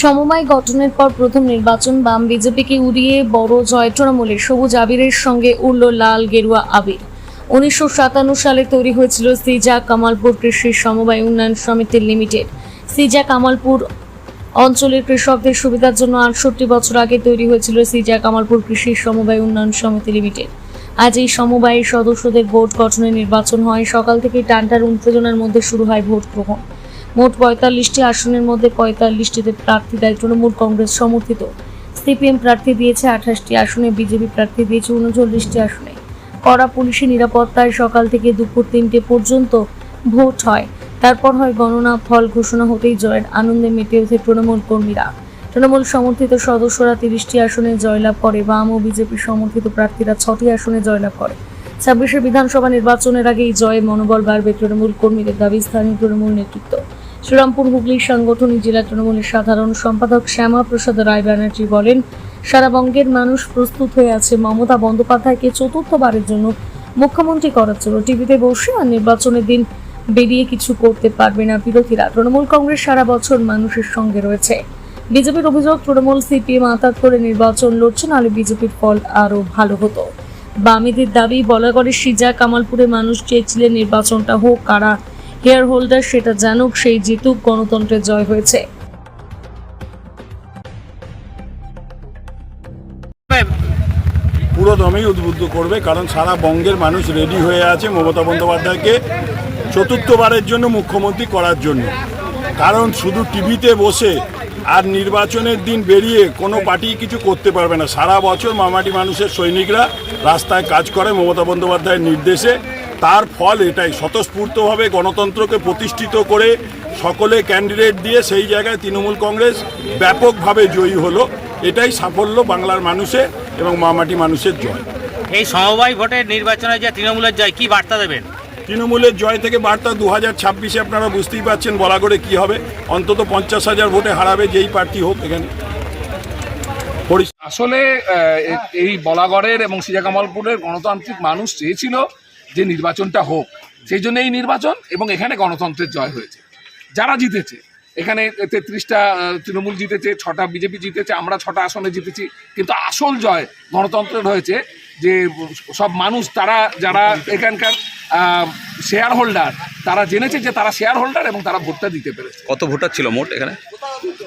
সমবায় গঠনের পর প্রথম নির্বাচন বাম বিজেপিকে উড়িয়ে বড় জয় তৃণমূলের সবুজ আবিরের সঙ্গে উড়ল লাল গেরুয়া আবির। উনিশশো সাতান্ন সালে তৈরি হয়েছিল সিজা কামালপুর কৃষি সমবায় উন্নয়ন সমিতি লিমিটেড। সিজা কামালপুর অঞ্চলের কৃষকদের সুবিধার জন্য আটষট্টি বছর আগে তৈরি হয়েছিল সিজা কামালপুর কৃষি সমবায় উন্নয়ন সমিতি লিমিটেড। আজ এই সমবায়ের সদস্যদের ভোট গঠনে নির্বাচন হয়। সকাল থেকে টানটার উত্তেজনার মধ্যে শুরু হয় ভোট গ্রহণ। মোট পঁয়তাল্লিশটি আসনের মধ্যে পঁয়তাল্লিশটিতে প্রার্থী দেয় তৃণমূল কংগ্রেস সমর্থিত। সিপিএম প্রার্থী দিয়েছে আঠাশটি আসনে, বিজেপি প্রার্থী দিয়েছে উনচল্লিশটি আসনে। কড়া পুলিশি নিরাপত্তায় সকাল থেকে দুপুর তিনটে পর্যন্ত ভোট হয়। তারপর হয় গণনা, ফল ঘোষণা হতেই জয়ের আনন্দে মেতে ওঠে তৃণমূল কর্মীরা। তৃণমূল সমর্থিত সদস্যরা তিরিশটি আসনে জয়লাভ করে, বাম ও বিজেপি সমর্থিত প্রার্থীরা ছটি আসনে জয়লাভ করে। ছাব্বিশে বিধানসভা নির্বাচনের আগে এই জয়ে মনোবল বাড়বে তৃণমূল কর্মীদের দাবি, স্থানীয় তৃণমূল নেতৃত্ব। শ্রীরামপুর হুগলি সাংগঠনিক জেলা তৃণমূলের সাধারণ সম্পাদক শ্যামা প্রসাদ রায় ব্যানার্জি বলেন, সারা বঙ্গের মানুষ প্রস্তুত হয়ে আছে মমতা বন্দ্যোপাধ্যায়কে চতুর্থবারের জন্য মুখ্যমন্ত্রী করার জন্য। টিভিতে বসে আর নির্বাচনের দিন বেরিয়ে কিছু করতে পারবে না বিরোধীরা। তৃণমূল কংগ্রেস সারা বছর মানুষের সঙ্গে রয়েছে। বিজেপির অভিযোগ, তৃণমূল সিপিএম আতাত করে নির্বাচন লড়ছে, নাহলে বিজেপির ফল আরও ভালো হতো। বামেদের দাবি, বলাগড়ের সিজা, কামালপুরে মানুষ চেয়েছিলেন নির্বাচনটা হোক, কারা হেয়ার হোল্ডার সেটা জানুক, সেই জিতুক গণতন্ত্রের জয় হয়েছে। পুরো দমেই উদ্বুদ্ধ করবে, কারণ সারা বঙ্গের মানুষ রেডি হয়ে আছে মমতা বন্দ্যোপাধ্যায়কে চতুর্থবারের জন্য মুখ্যমন্ত্রী করার জন্য। কারণ শুধু টিভিতে বসে আর নির্বাচনের দিন বেরিয়ে কোনো পার্টি কিছু করতে পারবে না। সারা বছর মামাটি মানুষের সৈনিকরা রাস্তায় কাজ করে মমতা বন্দ্যোপাধ্যায়ের নির্দেশে। তার ফল এটাই। স্বতঃস্ফূর্তভাবে গণতন্ত্রকে প্রতিষ্ঠিত করে সকলে ক্যান্ডিডেট দিয়ে সেই জায়গায় তৃণমূল কংগ্রেস ব্যাপকভাবে জয়ী হলো। এটাই সাফল্য বাংলার মানুষের এবং মামাটি মানুষের জয়। এই সমবায় ভোটের নির্বাচনে যে তৃণমূলের জয় কি বার্তা দেবেন? তৃণমূলের জয় থেকে বার্তা দু হাজার ছাব্বিশে আপনারা বুঝতেই পারছেন বলা করে কি হবে। অন্তত পঞ্চাশ হাজার ভোটে হারাবে যেই প্রার্থী হোক এখানে। আসলে এই বলাগড়ের এবং সিজা কামালপুরের গণতান্ত্রিক মানুষ চেয়েছিল যে নির্বাচনটা হোক সেই জন্য এই নির্বাচন এবং এখানে গণতন্ত্রের জয় হয়েছে। যারা জিতেছে এখানে তেত্রিশটা তৃণমূল জিতেছে ছটা বিজেপি জিতেছে আমরা ছটা আসনে জিতেছি কিন্তু আসল জয় গণতন্ত্রের হয়েছে যে সব মানুষ তারা যারা এখানকার শেয়ার হোল্ডার তারা জেনেছে যে তারা শেয়ার হোল্ডার এবং তারা ভোটটা দিতে পেরেছে। কত ভোটার ছিল মোট এখানে?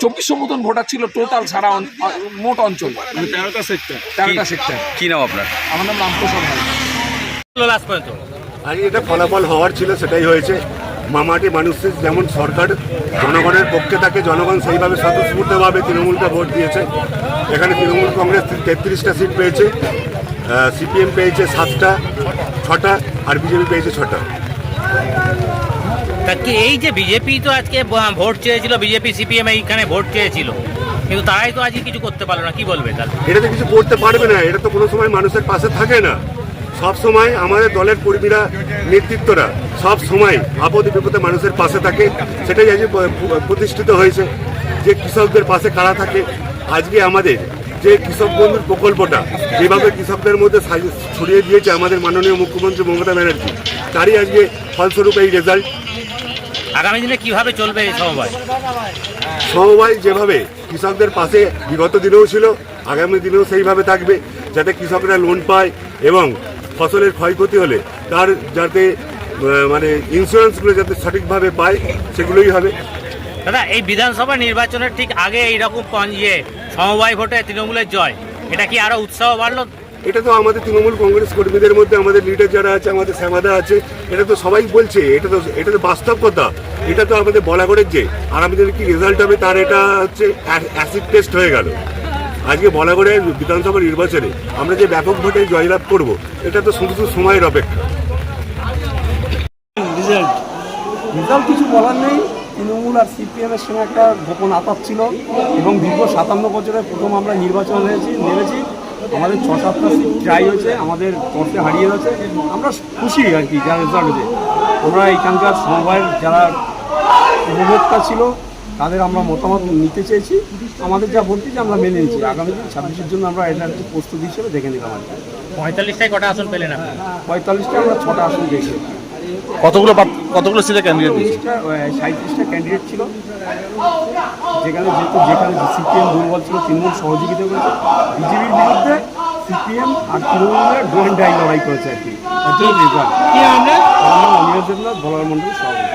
চব্বিশশো মতন ভোটার ছিল টোটাল সারা মোট অঞ্চল। তেরোটা সেক্টর তেরোটা সেক্টর কি নাম আপনার? আমার নাম রামপ্রসাদ। লাস্ট পর্যন্ত? আজ এটা ফলাফল হওয়ার ছিল সেটাই হয়েছে। মামাটি মানুষের যেমন সরকার জনগণের পক্ষে থাকে জনগণ সেইভাবে স্বতঃস্ফূর্তভাবে তৃণমূলকে ভোট দিয়েছে। এখানে তৃণমূল কংগ্রেস তেত্রিশটা সিট পেয়েছে সিপিএম পেয়েছে সাতটা ছটা আর বিজেপি পেয়েছে ছটা। এই যে বিজেপি তো আজকে ভোট চেয়েছিল বিজেপি সিপিএম এইখানে ভোট চেয়েছিল। কিন্তু তারাই তো আজকে কিছু করতে পারল না কি বলবে তাহলে? এটা তো কিছু করতে পারবে না এটা তো কোনো সময় মানুষের পাশে থাকে না। সব সময় আমাদের দলের কর্মীরা নেতৃত্বরা সব সময় আপদে বিপদে মানুষের পাশে থাকে। সেটাই প- প্রতিষ্ঠিত হয়েছে যে কৃষকদের পাশে কারা থাকে। আজকে আমাদের যে কৃষক বন্ধুর প্রকল্পটা যেভাবে কৃষকদের মধ্যে ছড়িয়ে দিয়েছে আমাদের মাননীয় মুখ্যমন্ত্রী মমতা ব্যানার্জি তারই আজকে ফলস্বরূপ এই রেজাল্ট আগামী দিনে কীভাবে চলবে এই সমবায়? সমবায় যেভাবে কৃষকদের পাশে বিগত দিনেও ছিল আগামী দিনেও সেইভাবে থাকবে যাতে কৃষকরা লোন পায় এবং ফসলের ক্ষয়ক্ষতি হলে তার যাতে মানে ইন্স্যুরেন্সগুলো যাতে সঠিকভাবে পায় সেগুলোই হবে। দাদা এই বিধানসভা নির্বাচনের ঠিক আগে এইরকম ইয়ে সমবায় ভোটে তৃণমূলের জয় এটা কি আরও উৎসাহ বাড়লো? এটা তো আমাদের তৃণমূল কংগ্রেস কর্মীদের মধ্যে আমাদের লিডার যারা আছে আমাদের শ্যামাদা আছে এটা তো সবাই বলছে এটা তো এটা তো বাস্তব কথা। এটা তো আমাদের বলা করে যে আর আমাদের কি রেজাল্ট হবে তার এটা হচ্ছে অ্যাসিড টেস্ট হয়ে গেল। আজকে বলা করে বিধানসভা নির্বাচনে আমরা যে ব্যাপক ভোটে জয়লাভ করব, এটা তো শুধু সময়ের অপেক্ষা। রেজাল্ট। কিছু বলার নেই। তৃণমূল আর সিপিএমের সঙ্গে একটা গোপন আতাপ ছিল এবং দীর্ঘ সাতান্ন বছরে প্রথম আমরা নির্বাচন হয়েছি, নেমেছি। আমাদের ছ সাতটা সিট ট্রাই হয়েছে, আমাদের পথে হারিয়ে গেছে। আমরা খুশি আর কি, যা রেজাল্ট হয়েছে। আমরা এখানকার সমবায়ের যারা উপভোক্তা ছিল তাদের আমরা মতামত নিতে চেয়েছি। আমাদের যা ভোট যে আমরা মেনে নিয়েছি। আগামী দিন ছাব্বিশের জন্য আমরা এটা একটু প্রস্তুতি হিসেবে দেখে নিলাম আর কি। পঁয়তাল্লিশটায় কটা আসন পেলেন আপনি? পঁয়তাল্লিশটা আমরা ছটা আসন দেখি কতগুলো কতগুলো সিটে ক্যান্ডিডেট সাঁত্রিশটা ক্যান্ডিডেট ছিল। যেখানে যেহেতু যেখানে সিপিএম দুর্বল ছিল তৃণমূল সহযোগিতা করেছে। বিজেপির বিরুদ্ধে সিপিএম আর তৃণমূলের ডোয়েন ডাই লড়াই করেছে আর কি। আমার দেবনাথ বলার মন্ডল সভাপতি।